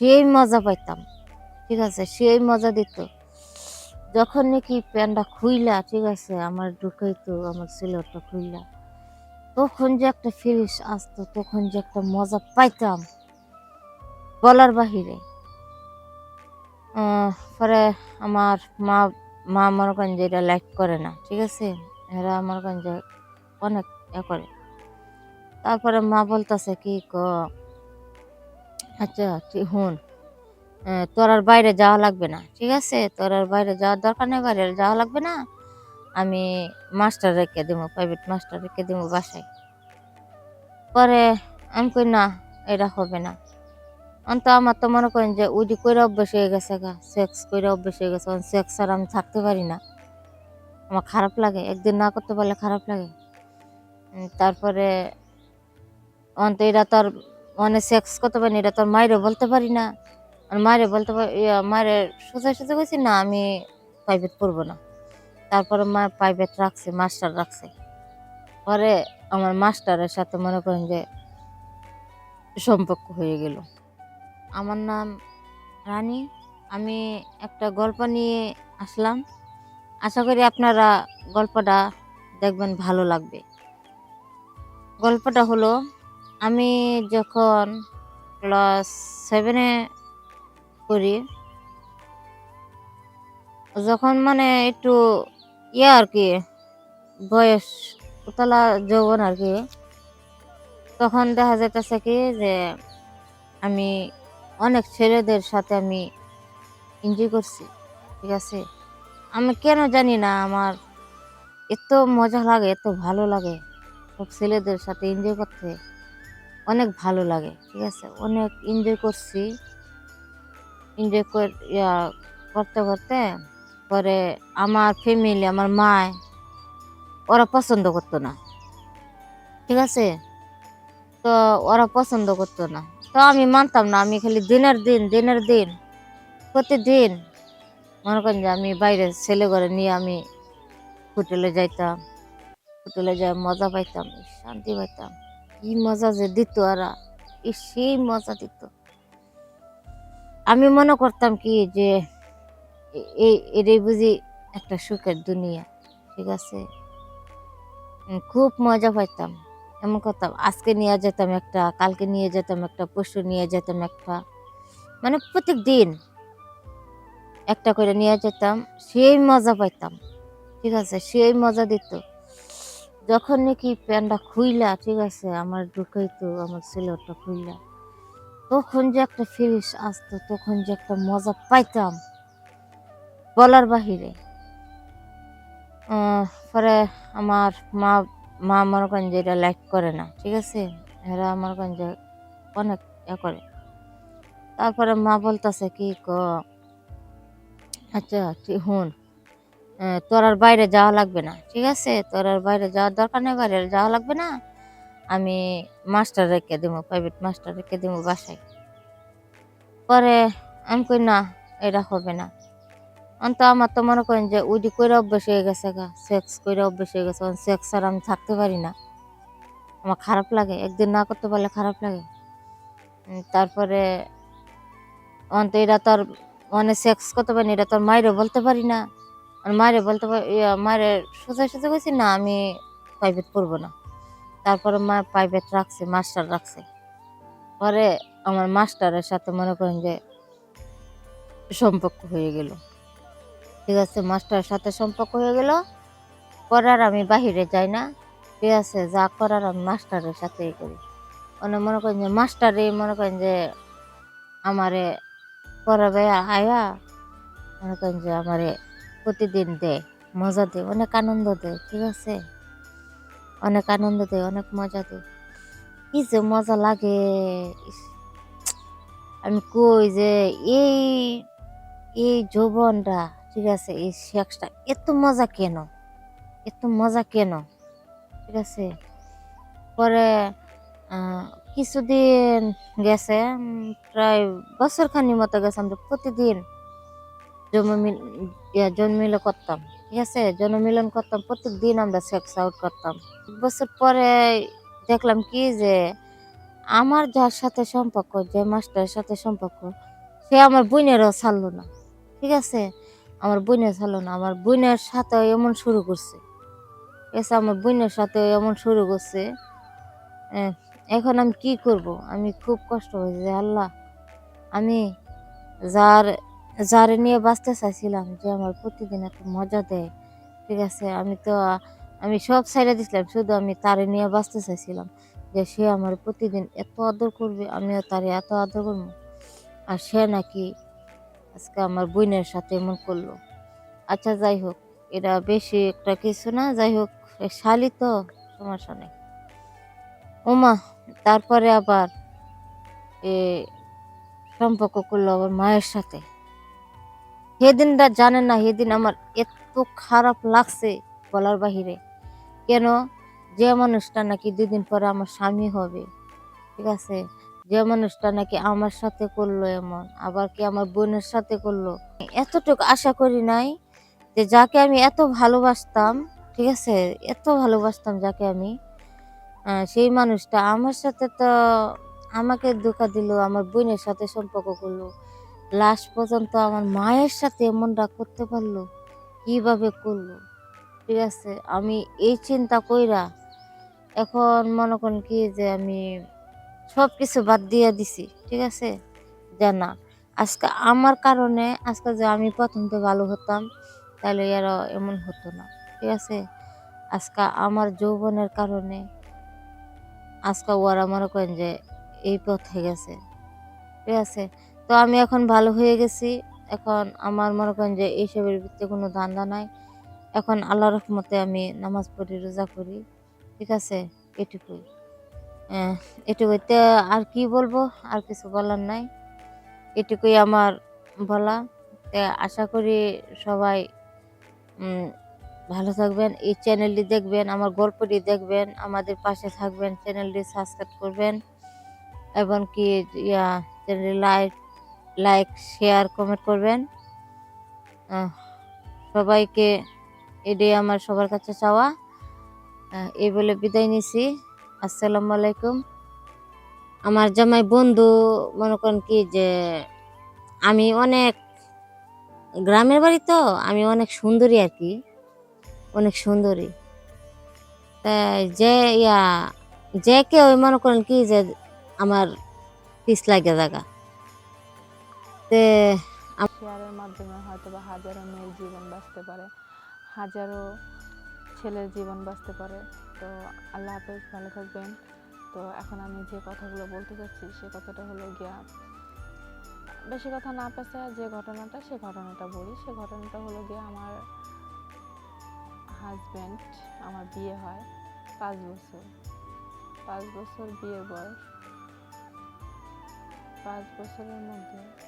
সেই মজা পাইতাম। ঠিক আছে, সেই মজা দিত। যখন নাকি প্যান্টটা খুইলা, ঠিক আছে, আমার ঢুকাইতো, আমার ছেলেটা খুইলা, তখন যে একটা ফিলিস আসতো, তখন যে একটা মজা পাইতাম। বলার বাহিরে। পরে আমার মা মা আমার যে এটা লাইক করে না, ঠিক আছে? এরা আমার যে অনেক এ করে। তারপরে মা বলতেছে, কি ক আচ্ছা ঠিক হুন। আহ, তোর আর বাইরে যাওয়া লাগবে না ঠিক আছে? তোর আর বাইরে যাওয়ার দরকার নেই বাইরে যাওয়া লাগবে না। আমি মাস্টার রেখে দেবো প্রাইভেট মাস্টার রেখে দেবো বাসায়। পরে আমি কই না এটা হবে না। অন্ত আমার তো মনে করেন যে যে কইরা অভ্যেস হয়ে গেছে গা সেক্স কইরা অভ্যেস হয়ে গেছে। সেক্স আর আমি থাকতে পারি না। আমার খারাপ লাগে একদিন না করতে পারলে খারাপ লাগে। তারপরে অন্ত এটা তোর মানে সেক্স করতে পারি এটা তোর মায়েরও বলতে পারি না। আর মায়ের বলতে পারি মায়ের সোজা সোজা কইছি, না, আমি প্রাইভেট পড়ব না। তারপরে মা প্রাইভেট রাখছে মাস্টার রাখছে। পরে আমার মাস্টারের সাথে মনে করেন যে সম্পর্ক হয়ে গেল। আমার নাম রানী। আমি একটা গল্প নিয়ে আসলাম। আশা করি আপনারা গল্পটা দেখবেন, ভালো লাগবে। গল্পটা হলো আমি যখন ক্লাস সেভেনে করি যখন মানে একটু ইয়ে আর কি, বয়স উতলা যৌবন আর কি, তখন দেখা যাইতেছে কি যে আমি অনেক ছেলেদের সাথে আমি এনজয় করছি, ঠিক আছে? আমি কেন জানি না আমার এত মজা লাগে, এত ভালো লাগে সব ছেলেদের সাথে এনজয় করতে। অনেক ভালো লাগে, ঠিক আছে? অনেক এনজয় করছি। এনজয় কর, ইয়া করতে করতে পরে আমার ফ্যামিলি আমার মায়, ওরা পছন্দ করতো না, ঠিক আছে? তো ওরা পছন্দ করতো না। তো আমি মানতাম না, আমি খালি দিনের দিন দিনের দিন, প্রতিদিন মনে করেন যে আমি বাইরে ছেলে ঘরে নিয়ে আমি হোটেলে যাইতাম, হোটেলে যাই মজা পাইতাম, শান্তি পাইতাম। কি মজা যে দিত এই সেই মজা দিত। আমি মনে করতাম কি যে এই এটাই বুঝি একটা সুখের দুনিয়া, ঠিক আছে? খুব মজা পাইতাম। এমন করতাম, আজকে নিয়ে যেতাম একটা, কালকে নিয়ে যেতাম একটা, পরশু নিয়ে যেতাম একটা। মানে প্রত্যেক দিন একটা করে নিয়ে যেতাম, সেই মজা পাইতাম, ঠিক আছে? সেই মজা দিত। যখন নাকি প্যান্টটা খুইলা, ঠিক আছে, আমার ঢুকেই তো আমার ছেলেটা খুইলা, তখন যে একটা ফিলিস আসতো, তখন যে একটা মজা পাইতাম বলার বাহিরে। পরে আমার মা মা করেন যে এটা লাইক করে না, ঠিক আছে, এরা করেন যে অনেক এ করে। তারপরে মা বলতেছে কি, ক আচ্ছা ঠিক হুন? তোর আর বাইরে যাওয়া লাগবে না, ঠিক আছে? তোর আর বাইরে যাওয়ার দরকার নেই, বাইরে যাওয়া লাগবে না। আমি মাস্টার রেখে দেবো প্রাইভেট মাস্টার রেখে দেবো বাসায়। পরে আমি কই, না, এটা হবে না। অন্ত আমার তো মনে করেন যে ওইটি কইরা অভ্যেস হয়ে গেছে গা সেক্স কইরা অভ্যেস হয়ে গেছে সেক্স আর আমি থাকতে পারি না। আমার খারাপ লাগে, একদিন না করতে পারলে খারাপ লাগে। তারপরে অন্ত এটা তোর মানে সেক্স করতে পারি না, এটা তোর মায়েরও বলতে পারি না। মায়ের বলতে ইয়া, মায়ের সোজা সোজা কইছি না আমি প্রাইভেট পড়ব না। তারপরে মা প্রাইভেট রাখছে মাস্টার রাখছে। পরে আমার মাস্টারের সাথে মনে করেন যে সম্পর্ক হয়ে গেল। ঠিক আছে মাস্টারের সাথে সম্পর্ক হয়ে গেল। পরে আর আমি বাহিরে যাই না। ঠিক আছে যা করার আমি মাস্টারের সাথেই করি। মানে মনে করেন যে মাস্টারে মনে করেন যে আমারে পড়াবে আয়া মনে করেন যে আমারে প্রতিদিন দেয় মজা দেয় অনেক আনন্দ দেয় ঠিক আছে? অনেক আনন্দ দেয় অনেক মজা দেয় কি যে মজা লাগে আমি কই যে এই এই যৌবনটা, ঠিক আছে, এই সেক্সটা এত মজা কেন? এত মজা কেন? ঠিক আছে? পরে কিছুদিন গেছে প্রায় বছর খানি মতো গেছে আমরা প্রতিদিন। জন্মমিল ইয়া, করতাম ঠিক আছে? জন্মমিলন করতাম প্রত্যেক দিন আমরা সেক্স আউট করতাম। বছর পরে দেখলাম কি যে আমার যার সাথে সম্পর্ক যে মাস্টারের সাথে সম্পর্ক সে আমার বোনেরও ছাড়লো না ঠিক আছে? আমার বোনের ছাড়লো না আমার বোনের সাথে এমন শুরু করছে ঠিক আছে? আমার বোনের সাথে এমন শুরু করছে এখন আমি কি করব? আমি খুব কষ্ট হয়েছে আল্লাহ আমি যার যার নিয়ে বাঁচতে চাইছিলাম যে আমার প্রতিদিন এত মজা দেয়, ঠিক আছে? আমি তো, আমি সব সাইডে দিছিলাম, শুধু আমি তারে নিয়ে বাঁচতে চাইছিলাম যে সে আমার প্রতিদিন এত আদর করবে, আমিও তারে এত আদর করব। আর সে নাকি আজকে আমার বোনের সাথে এমন করল। আচ্ছা যাই হোক, এটা বেশি একটা কিছু না, যাই হোক শালি তো সমস্যা নেই ওমা, তারপরে আবার এ সম্পর্ক করল আবার মায়ের সাথে। সেদিনটা জানেন না, সেদিন আমার এত খারাপ লাগছে বলার বাহিরে। কেন? যে মানুষটা নাকি দুদিন পরে আমার স্বামী হবে, ঠিক আছে? যে মানুষটা নাকি আমার সাথে করল এমন, আবার কি আমার বোনের সাথে করল? এতটুকু আশা করি নাই যে যাকে আমি এত ভালোবাসতাম, ঠিক আছে? এত ভালোবাসতাম যাকে আমি সেই মানুষটা আমার সাথে তো আমাকে ধোকা দিল, আমার বোনের সাথে সম্পর্ক করল। লাস্ট পর্যন্ত আমার মায়ের সাথে এমনটা করতে পারল? কীভাবে করল? ঠিক আছে, আমি এই চিন্তা কইরা এখন মনে করেন কি যে আমি সব কিছু বাদ দিয়ে দিছি, ঠিক আছে? যে না, আজকে আমার কারণে আজকে যে আমি প্রথম তো ভালো হতাম, তাহলে এরা এমন হতো না, ঠিক আছে? আজকে আমার যৌবনের কারণে আজকে ওরা মনে করেন যে এই পথে গেছে, ঠিক আছে? তো আমি এখন ভালো হয়ে গেছি। এখন আমার মনে করেন যে এইসবের ভিতরে কোনো ধান্দা নাই। এখন আল্লাহ রহমতে আমি নামাজ পড়ি রোজা করি। ঠিক আছে? এটুকুই। আহ, এটুকুইতে আর কি বলব? আর কিছু বলার নাই। এটুকুই আমার বলা। আশা করি সবাই ভালো থাকবেন। এই চ্যানেলটি দেখবেন আমার গল্পটি দেখবেন আমাদের পাশে থাকবেন চ্যানেলটি সাবস্ক্রাইব করবেন। এবং কি ইয়া চ্যানেলটি লাইক লাইক শেয়ার কমেন্ট করবেন। সবাইকে এটাই আমার সবার কাছে চাওয়া। এই বলে বিদায় নিছি। আসসালামু আলাইকুম। আমার জামাই বন্ধু, মনে করেন কি যে, আমি অনেক গ্রামের বাড়ি তো, আমি অনেক সুন্দরী আর কি। অনেক সুন্দরী। তাই যে, ইয়া, যে কেউ মনে করেন কি যে, আমার পিস লাগে জায়গা তে শেয়ারের মাধ্যমে হয়তো বা হাজারো মেয়ের জীবন বাঁচতে পারে, হাজারো ছেলের জীবন বাঁচতে পারে। তো আল্লাহ হাফেজ, ভালো থাকবেন। তো এখন আমি যে কথাগুলো বলতে চাচ্ছি সে কথাটা হলো গিয়া, বেশি কথা না পেছে যে ঘটনাটা, সে ঘটনাটা বলি। সে ঘটনাটা হলো গিয়া আমার হাজব্যান্ড আমার বিয়ে হয় পাঁচ বছর। পাঁচ বছর বিয়ের বয়স। পাঁচ বছরের মধ্যে